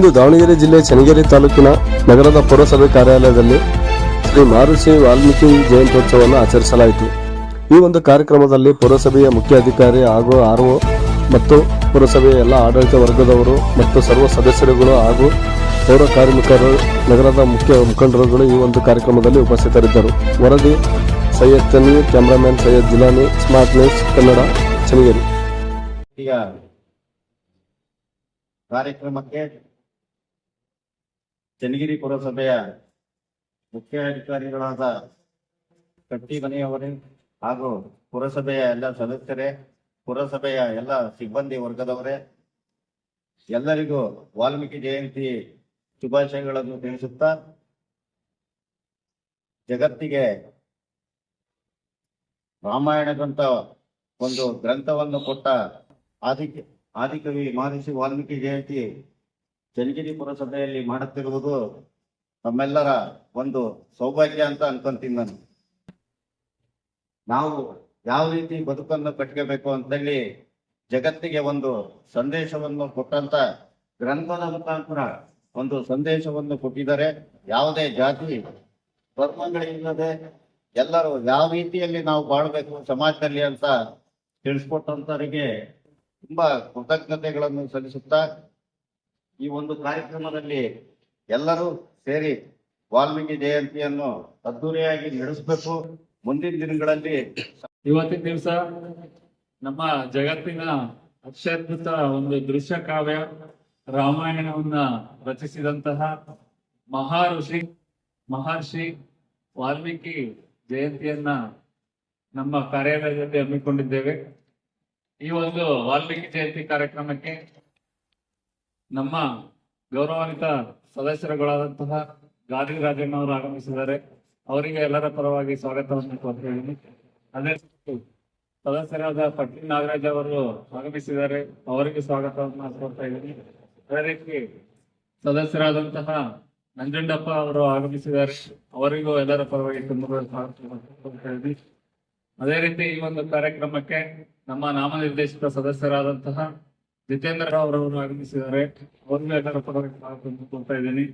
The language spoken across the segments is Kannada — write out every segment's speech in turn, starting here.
ಇಂದು ದಾವಣಗೆರೆ ಜಿಲ್ಲೆ ಚನ್ನಗಿರಿ ತಾಲೂಕಿನ ನಗರದ ಪುರಸಭೆ ಕಾರ್ಯಾಲಯದಲ್ಲಿ ಶ್ರೀ ಮಹರ್ಷಿ ವಾಲ್ಮೀಕಿ ಜಯಂತ್ಯೋತ್ಸವವನ್ನು ಆಚರಿಸಲಾಯಿತು. ಈ ಒಂದು ಕಾರ್ಯಕ್ರಮದಲ್ಲಿ ಪುರಸಭೆಯ ಮುಖ್ಯ ಅಧಿಕಾರಿ ಹಾಗೂ ಆರ್ ಮತ್ತು ಪುರಸಭೆಯ ಎಲ್ಲ ಆಡಳಿತ ವರ್ಗದವರು ಮತ್ತು ಸರ್ವ ಸದಸ್ಯರುಗಳು ಹಾಗೂ ಪೌರ ಕಾರ್ಮಿಕರು, ನಗರದ ಮುಖ್ಯ ಮುಖಂಡರುಗಳು ಈ ಒಂದು ಕಾರ್ಯಕ್ರಮದಲ್ಲಿ ಉಪಸ್ಥಿತರಿದ್ದರು. ವರದಿ, Syed Tanvi, cameraman Syed Jilani, smart news, Kannada, Channagiri. ಕಾರ್ಯಕ್ರಮಕ್ಕೆ ಚನ್ನಗಿರಿ ಪುರಸಭೆಯ ಮುಖ್ಯ ಅಧಿಕಾರಿಗಳಾದ ಕಟ್ಟಿ ಮನೆಯವರೇ ಹಾಗೂ ಪುರಸಭೆಯ ಎಲ್ಲ ಸದಸ್ಯರೇ, ಪುರಸಭೆಯ ಎಲ್ಲ ಸಿಬ್ಬಂದಿ ವರ್ಗದವರೇ, ಎಲ್ಲರಿಗೂ ವಾಲ್ಮೀಕಿ ಜಯಂತಿ ಶುಭಾಶಯಗಳನ್ನು ತಿಳಿಸುತ್ತಾ ಜಗತ್ತಿಗೆ ರಾಮಾಯಣದಂತ ಒಂದು ಗ್ರಂಥವನ್ನು ಕೊಟ್ಟ ಆದಿ ಆದಿಕವಿ ಮಹರ್ಷಿ ವಾಲ್ಮೀಕಿ ಜಯಂತಿ ಚನ್ನಗಿರಿ ಪುರಸಭೆಯಲ್ಲಿ ಮಾಡುತ್ತಿರುವುದು ನಮ್ಮೆಲ್ಲರ ಒಂದು ಸೌಭಾಗ್ಯ ಅಂತ ಅನ್ಕೊಂತೀನಿ ನಾನು. ನಾವು ಯಾವ ರೀತಿ ಬದುಕನ್ನು ಕಟ್ಕೋಬೇಕು ಅಂತೇಳಿ ಜಗತ್ತಿಗೆ ಒಂದು ಸಂದೇಶವನ್ನು ಕೊಟ್ಟಂತ ಗ್ರಂಥದ ಮುಖಾಂತರ ಒಂದು ಸಂದೇಶವನ್ನು ಕೊಟ್ಟಿದ್ದಾರೆ. ಯಾವುದೇ ಜಾತಿ ಧರ್ಮಗಳಿಲ್ಲದೆ ಎಲ್ಲರೂ ಯಾವ ರೀತಿಯಲ್ಲಿ ನಾವು ಬಾಳ್ಬೇಕು ಸಮಾಜದಲ್ಲಿ ಅಂತ ತಿಳಿಸ್ಕೊಟ್ಟಂತವರಿಗೆ ತುಂಬಾ ಕೃತಜ್ಞತೆಗಳನ್ನು ಸಲ್ಲಿಸುತ್ತಾ ಈ ಒಂದು ಕಾರ್ಯಕ್ರಮದಲ್ಲಿ ಎಲ್ಲರೂ ಸೇರಿ ವಾಲ್ಮೀಕಿ ಜಯಂತಿಯನ್ನು ಅದ್ದೂರಿಯಾಗಿ ನಡೆಸಬೇಕು. ಮುಂದಿನ ದಿನಗಳಲ್ಲಿ ಇವತ್ತಿನ ದಿವಸ ನಮ್ಮ ಜಗತ್ತಿನ ಅತ್ಯದ್ಭುತ ಒಂದು ದೃಶ್ಯ ಕಾವ್ಯ ರಾಮಾಯಣವನ್ನ ರಚಿಸಿದಂತಹ ಮಹಾಋಷಿ, ಮಹರ್ಷಿ ವಾಲ್ಮೀಕಿ ಜಯಂತಿಯನ್ನ ನಮ್ಮ ಕಾರ್ಯಾಲಯದಲ್ಲಿ ಹಮ್ಮಿಕೊಂಡಿದ್ದೇವೆ. ಈ ಒಂದು ವಾಲ್ಮೀಕಿ ಜಯಂತಿ ಕಾರ್ಯಕ್ರಮಕ್ಕೆ ನಮ್ಮ ಗೌರವಾನ್ವಿತ ಸದಸ್ಯರುಗಳಾದಂತಹ ಗಾದಿ ರಾಜಣ್ಣ ಅವರು ಆಗಮಿಸಿದ್ದಾರೆ. ಅವರಿಗೆ ಎಲ್ಲರ ಪರವಾಗಿ ಸ್ವಾಗತವನ್ನು ಕೋರ್ತಾ ಇದ್ದೀನಿ. ಅದೇ ಸದಸ್ಯರಾದ ಪಟ್ಟಿ ನಾಗರಾಜ್ ಅವರು ಆಗಮಿಸಿದ್ದಾರೆ. ಅವರಿಗೆ ಸ್ವಾಗತವನ್ನು ಕೋರ್ತಾ ಇದ್ದೀನಿ. ಅದೇ ರೀತಿ ಸದಸ್ಯರಾದಂತಹ ನಂಜುಂಡಪ್ಪ ಅವರು ಆಗಮಿಸಿದ್ದಾರೆ. ಅವರಿಗೂ ಎಲ್ಲರ ಪರವಾಗಿ ತುಂಬ ಇದ್ದೀನಿ. ಅದೇ ರೀತಿ ಈ ಒಂದು ಕಾರ್ಯಕ್ರಮಕ್ಕೆ ನಮ್ಮ ನಾಮನಿರ್ದೇಶಿತ ಸದಸ್ಯರಾದಂತಹ ಜಿತೇಂದ್ರ ರಾವ್ ಅವರು ಆಗಮಿಸಿದ್ದಾರೆ. ಅವ್ರಿಗೂ ಎಲ್ಲರ ಪರವಾಗಿ ಇದ್ದೀನಿ.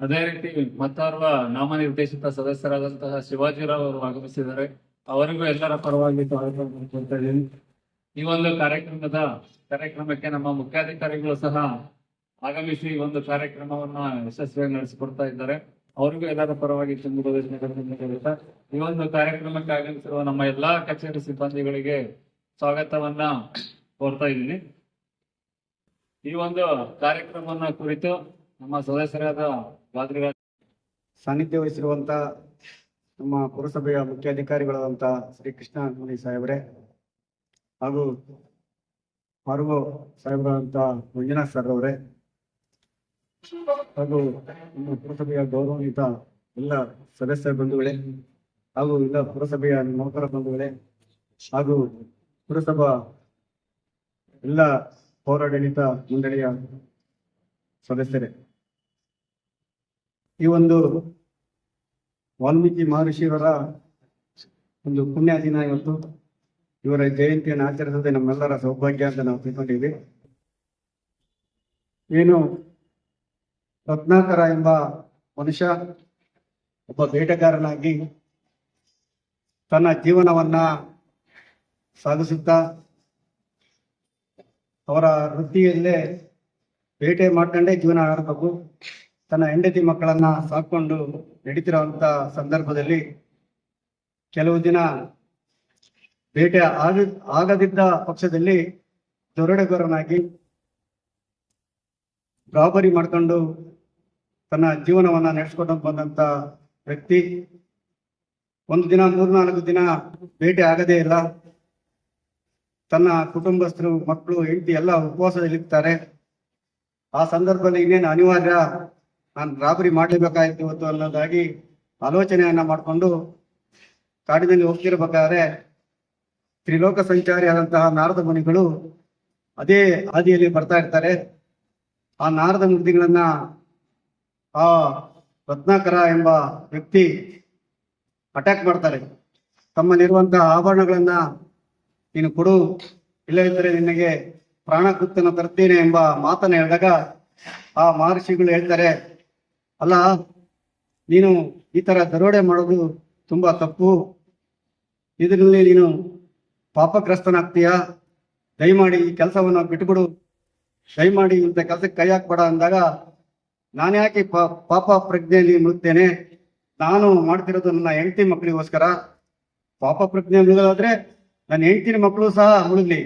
ಅದೇ ರೀತಿ ಮತ್ತೋರ್ವ ನಾಮನಿರ್ದೇಶಿತ ಸದಸ್ಯರಾದಂತಹ ಶಿವಾಜಿರಾವ್ ಅವರು ಆಗಮಿಸಿದ್ದಾರೆ. ಅವರಿಗೂ ಎಲ್ಲರ ಪರವಾಗಿ ಇದ್ದೀನಿ. ಈ ಒಂದು ಕಾರ್ಯಕ್ರಮದ ಕಾರ್ಯಕ್ರಮಕ್ಕೆ ನಮ್ಮ ಮುಖ್ಯಾಧಿಕಾರಿಗಳು ಸಹ ಆಗಮಿಸಿ ಈ ಒಂದು ಕಾರ್ಯಕ್ರಮವನ್ನ ಯಶಸ್ವಿಯಾಗಿ ನಡೆಸಿಕೊಡ್ತಾ ಇದ್ದಾರೆ. ಅವರಿಗೂ ಎಲ್ಲರ ಪರವಾಗಿ ಹೇಳುತ್ತಾ ಈ ಒಂದು ಕಾರ್ಯಕ್ರಮಕ್ಕೆ ಆಗಮಿಸಿರುವ ನಮ್ಮ ಎಲ್ಲಾ ಕಚೇರಿ ಸಿಬ್ಬಂದಿಗಳಿಗೆ ಸ್ವಾಗತವನ್ನ ಕೋರ್ತಾ ಇದ್ದೀನಿ. ಈ ಒಂದು ಕಾರ್ಯಕ್ರಮವನ್ನ ಕುರಿತು ನಮ್ಮ ಸದಸ್ಯರಾದ ಬಾದ್ರಿ ಸಾನ್ನಿಧ್ಯ ವಹಿಸಿರುವಂತ ನಮ್ಮ ಪುರಸಭೆಯ ಮುಖ್ಯಾಧಿಕಾರಿಗಳಾದಂತ ಶ್ರೀ ಕೃಷ್ಣ ಮುನಿ ಸಾಹೇಬ್ರೆ ಹಾಗೂ ಆರ್ವೋ ಸಾಹೇಬರಾದಂತ ಮಂಜುನಾಥ್ ಸರ್ ಅವರೇ ಹಾಗೂ ನಮ್ಮ ಪುರಸಭೆಯ ಗೌರವಾನ್ವಿತ ಎಲ್ಲ ಸದಸ್ಯ ಬಂಧುಗಳೇ ಹಾಗೂ ಎಲ್ಲ ಪುರಸಭೆಯ ನೌಕರ ಬಂಧುಗಳೇ ಹಾಗೂ ಪುರಸಭಾ ಎಲ್ಲ ಪೌರಾಡಳಿತ ಮಂಡಳಿಯ ಸದಸ್ಯರೇ. ಈ ಒಂದು ವಾಲ್ಮೀಕಿ ಮಹರ್ಷಿಯವರ ಒಂದು ಪುಣ್ಯ ದಿನ ಇವತ್ತು ಇವರ ಜಯಂತಿಯನ್ನು ಆಚರಿಸದೆ ನಮ್ಮೆಲ್ಲರ ಸೌಭಾಗ್ಯ ಅಂತ ನಾವು ತಿಳ್ಕೊಂಡಿವಿ ಏನು ರತ್ನಾಕರ ಎಂಬ ಮನುಷ್ಯ ಒಬ್ಬ ಬೇಟೆಗಾರನಾಗಿ ತನ್ನ ಜೀವನವನ್ನ ಸಾಗಿಸುತ್ತಾ ಅವರ ವೃತ್ತಿಯಲ್ಲೇ ಬೇಟೆ ಮಾಡ್ಕೊಂಡೇ ಜೀವನ ಆಡಬೇಕು ತನ್ನ ಹೆಂಡತಿ ಮಕ್ಕಳನ್ನ ಸಾಕೊಂಡು ನಡೀತಿರುವಂತ ಸಂದರ್ಭದಲ್ಲಿ ಕೆಲವು ದಿನ ಬೇಟೆ ಆಗ, ಆಗದಿದ್ದ ಪಕ್ಷದಲ್ಲಿ ದೊರಡೆಗೊರನಾಗಿ ರಾಬರಿ ಮಾಡ್ಕೊಂಡು ತನ್ನ ಜೀವನವನ್ನ ನಡೆಸ್ಕೊಂಡು ಬಂದಂತ ವ್ಯಕ್ತಿ. ಒಂದು ದಿನ, ಮೂರ್ನಾಲ್ಕು ದಿನ ಬೇಟೆ ಆಗದೇ ಇಲ್ಲ. ತನ್ನ ಕುಟುಂಬಸ್ಥರು, ಮಕ್ಕಳು, ಹೆಂಡತಿ ಎಲ್ಲ ಉಪವಾಸದಲ್ಲಿರ್ತಾರೆ ಆ ಸಂದರ್ಭದಲ್ಲಿ ಇನ್ನೇನು ಅನಿವಾರ್ಯ ನಾನು ರಾಬರಿ ಮಾಡಲೇಬೇಕಾಯ್ತು ಇವತ್ತು ಅನ್ನೋದಾಗಿ ಆಲೋಚನೆಯನ್ನ ಮಾಡಿಕೊಂಡು ಕಾಡಿನಲ್ಲಿ ಹೋಗ್ತಿರ್ಬೇಕಾದ್ರೆ ತ್ರಿಲೋಕ ಸಂಚಾರಿ ಆದಂತಹ ನಾರದ ಮುನಿಗಳು ಅದೇ ಹಾದಿಯಲ್ಲಿ ಬರ್ತಾ ಇರ್ತಾರೆ. ಆ ನಾರದ ಮುಗ್ಧಿಗಳನ್ನ ಆ ರತ್ನಾಕರ ಎಂಬ ವ್ಯಕ್ತಿ ಅಟ್ಯಾಕ್ ಮಾಡ್ತಾರೆ. ತಮ್ಮಲ್ಲಿರುವಂತಹ ಆಭರಣಗಳನ್ನ ನೀನು ಕೊಡು. ಇಲ್ಲದಿದ್ದರೆ ನಿನಗೆ ಪ್ರಾಣ ಕೃತ್ಯನ ತರ್ತೇನೆ ಎಂಬ ಮಾತನ್ನ ಹೇಳಿದಾಗ ಆ ಮಹರ್ಷಿಗಳು ಹೇಳ್ತಾರೆ, ಅಲ್ಲ, ನೀನು ಈ ತರ ದರೋಡೆ ಮಾಡೋದು ತುಂಬಾ ತಪ್ಪು. ಇದರಲ್ಲಿ ನೀನು ಪಾಪಗ್ರಸ್ತನಾಗ್ತೀಯ? ದಯಮಾಡಿ ಈ ಕೆಲಸವನ್ನು ಬಿಟ್ಬಿಡು ದಯಮಾಡಿ ಇಂಥ ಕೆಲಸಕ್ಕೆ ಕೈ ಹಾಕ್ಬೇಡ ಅಂದಾಗ ನಾನು ಯಾಕೆ ಪಾಪ ಪ್ರಜ್ಞೆಯಲ್ಲಿ ಮುಳುಗ್ತೇನೆ? ನಾನು ಮಾಡ್ತಿರೋದು ನನ್ನ ಹೆಂಡತಿ ಮಕ್ಕಳಿಗೋಸ್ಕರ. ಪಾಪ ಪ್ರಜ್ಞೆ ಮುಳುಗೋದಾದ್ರೆ ನನ್ನ ಹೆಂಡತಿನ ಮಕ್ಕಳು ಸಹ ಮುಳುಗ್ಲಿ.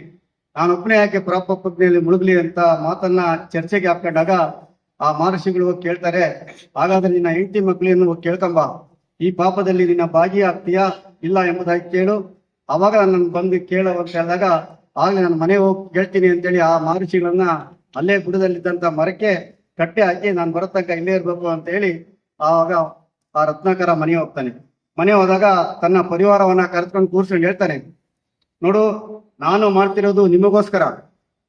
ನಾನೊಬ್ಬನೇ ಯಾಕೆ ಪ್ರಾಪ ಪ್ರಜ್ಞೆಯಲ್ಲಿ ಮುಳುಗ್ಲಿ ಅಂತ ಮಾತನ್ನ ಚರ್ಚೆಗೆ ಹಾಕೊಂಡಾಗ ಆ ಮಹರ್ಷಿಗಳು ಹೋಗಿ ಕೇಳ್ತಾರೆ, ಹಾಗಾದ್ರೆ ನಿನ್ನ ಹೆಂಡತಿ ಮಕ್ಕಳನ್ನು ಹೋಗಿ ಕೇಳ್ಕೊಂಬ. ಈ ಪಾಪದಲ್ಲಿ ನಿನ್ನ ಭಾಗಿಯಾಗ್ತೀಯಾ ಇಲ್ಲ ಎಂಬುದಾಗಿ ಕೇಳು. ಅವಾಗ ನನ್ನ ಬಂದು ಕೇಳು ಅಂತ ಹೇಳಿದಾಗ, ಆಗಲೇ ನಾನು ಮನೆ ಹೋಗಿ ಕೇಳ್ತೀನಿ ಅಂತೇಳಿ ಆ ಮಹರ್ಷಿಗಳನ್ನ ಅಲ್ಲೇ ಬುಡದಲ್ಲಿದ್ದಂತ ಮರಕ್ಕೆ ಕಟ್ಟೆ ಹಾಕಿ ನಾನು ಬರೋ ತನಕ ಇಲ್ಲೇ ಇರ್ಬೇಕು ಅಂತ ಹೇಳಿ ಆವಾಗ ಆ ರತ್ನಾಕರ ಮನೆ ಹೋಗ್ತಾನೆ. ಮನೆ ಹೋದಾಗ ತನ್ನ ಪರಿವಾರವನ್ನ ಕರೆದುಕೊಂಡು ಕೂರ್ಸ್ಕೊಂಡು ಹೇಳ್ತಾನೆ ನೋಡು, ನಾನು ಮಾಡ್ತಿರೋದು ನಿಮಗೋಸ್ಕರ.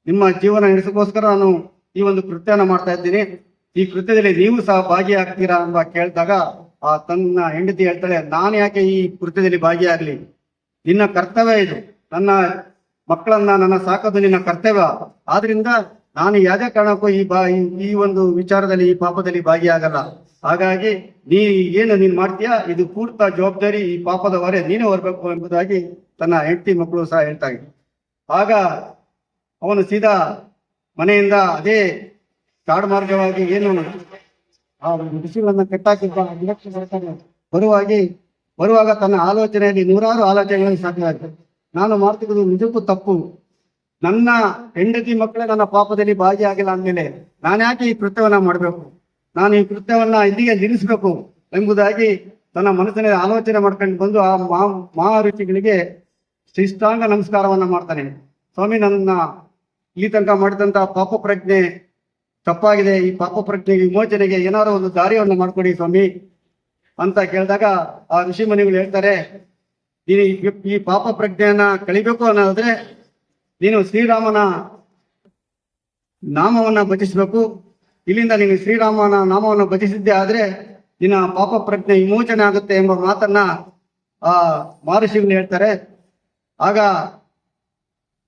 ನಿಮ್ಮ ಜೀವನ ನಡೆಸೋಕ್ಕೋಸ್ಕರ ನಾನು ಈ ಒಂದು ಕೃತ್ಯನ ಮಾಡ್ತಾ ಇದ್ದೀನಿ. ಈ ಕೃತ್ಯದಲ್ಲಿ ನೀವು ಸಹ ಭಾಗಿಯಾಗ್ತೀರಾ ಅಂತ ಕೇಳಿದಾಗ ಆ ತನ್ನ ಹೆಂಡತಿ ಹೇಳ್ತಾಳೆ, ನಾನು ಯಾಕೆ ಈ ಕೃತ್ಯದಲ್ಲಿ ಭಾಗಿಯಾಗಲಿ? ನಿನ್ನ ಕರ್ತವ್ಯ ಇದು. ನನ್ನ ಮಕ್ಕಳನ್ನ, ನನ್ನ ಸಾಕೋದು ನಿನ್ನ ಕರ್ತವ್ಯ. ಆದ್ರಿಂದ ನಾನು ಯಾವುದೇ ಕಾರಣಕ್ಕೂ ಈ ಬಾ, ಈ- ಒಂದು ವಿಚಾರದಲ್ಲಿ, ಈ ಪಾಪದಲ್ಲಿ ಭಾಗಿಯಾಗಲ್ಲ. ಹಾಗಾಗಿ ನೀ, ಏನು ನೀನ್ ಮಾಡ್ತೀಯಾ? ಇದು ಪೂರ್ತ ಜವಾಬ್ದಾರಿ ಈ ಪಾಪದ ಹೊರೆ ನೀನೇ ಹೊರಬೇಕು ಎಂಬುದಾಗಿ ತನ್ನ ಹೆಂಡತಿ ಮಕ್ಕಳು ಸಹ ಹೇಳ್ತಾರೆ ಆಗ ಅವನು ಸೀದಾ ಮನೆಯಿಂದ ಅದೇ ಕಾಡು ಮಾರ್ಗವಾಗಿ ಏನು ಆ ಬಿಸಿಲನ್ನು ಕಟ್ಟಾಕಿದ್ದ ಬರುವಾಗಿ ಬರುವಾಗ ತನ್ನ ಆಲೋಚನೆಯಲ್ಲಿ ನೂರಾರು ಆಲೋಚನೆಗಳನ್ನು ಸಾಕಾಗುತ್ತೆ ನಾನು ಮಾಡ್ತಿರೋದು ನಿಜಕ್ಕೂ ತಪ್ಪು. ನನ್ನ ಹೆಂಡತಿ ಮಕ್ಕಳೇ ನನ್ನ ಪಾಪದಲ್ಲಿ ಭಾಗಿಯಾಗಿಲ್ಲ ಅಂದಮೇಲೆ ನಾನು ಯಾಕೆ ಈ ಕೃತ್ಯವನ್ನ ಮಾಡಬೇಕು? ನಾನು ಈ ಕೃತ್ಯವನ್ನ ಇಲ್ಲಿಗೆ ನಿಲ್ಲಿಸಬೇಕು ಎಂಬುದಾಗಿ ತನ್ನ ಮನಸ್ಸಿನಲ್ಲಿ ಆಲೋಚನೆ ಮಾಡ್ಕೊಂಡು ಬಂದು ಆ ಮಹಾ ಮಹಾರುಚಿಗಳಿಗೆ ಶಿಷ್ಟಾಂಗ ನಮಸ್ಕಾರವನ್ನ ಮಾಡ್ತಾನೆ. ಸ್ವಾಮಿ, ನನ್ನ ಇಲ್ಲಿ ತನಕ ಮಾಡಿದಂತ ಪಾಪ ಪ್ರಜ್ಞೆ ತಪ್ಪಾಗಿದೆ. ಈ ಪಾಪ ಪ್ರಜ್ಞೆ ವಿಮೋಚನೆಗೆ ಏನಾದ್ರು ಒಂದು ದಾರಿಯನ್ನು ಮಾಡ್ಕೊಡಿ ಸ್ವಾಮಿ ಅಂತ ಕೇಳಿದಾಗ ಆ ಋಷಿ ಮುನಿಗಳು ಹೇಳ್ತಾರೆ, ನೀನು ಈ- ಪಾಪ ಪ್ರಜ್ಞೆಯನ್ನ ಕಳಿಬೇಕು ಅನ್ನೋದಾದ್ರೆ ನೀನು ಶ್ರೀರಾಮನ ನಾಮವನ್ನ ಭಜಿಸಬೇಕು. ಇಲ್ಲಿಂದ ನೀನು ಶ್ರೀರಾಮನ ನಾಮವನ್ನು ಭಜಿಸಿದ್ದೆ ಆದ್ರೆ ನಿನ್ನ ಪಾಪ ಪ್ರಜ್ಞೆ ವಿಮೋಚನೆ ಆಗುತ್ತೆ ಎಂಬ ಮಾತನ್ನ ಆ ಮಹರ್ಷಿಗಳು ಹೇಳ್ತಾರೆ. ಆಗ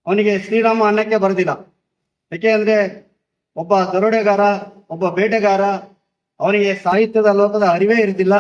ಅವನಿಗೆ ಶ್ರೀರಾಮ ಅನ್ನಕ್ಕೆ ಬರೋದಿಲ್ಲ ಯಾಕೆ ಅಂದ್ರೆ ಒಬ್ಬ ದರೋಡೆಗಾರ, ಒಬ್ಬ ಬೇಟೆಗಾರ, ಅವನಿಗೆ ಸಾಹಿತ್ಯದ ಲೋಕದ ಅರಿವೇ ಇರುತ್ತಿಲ್ಲ.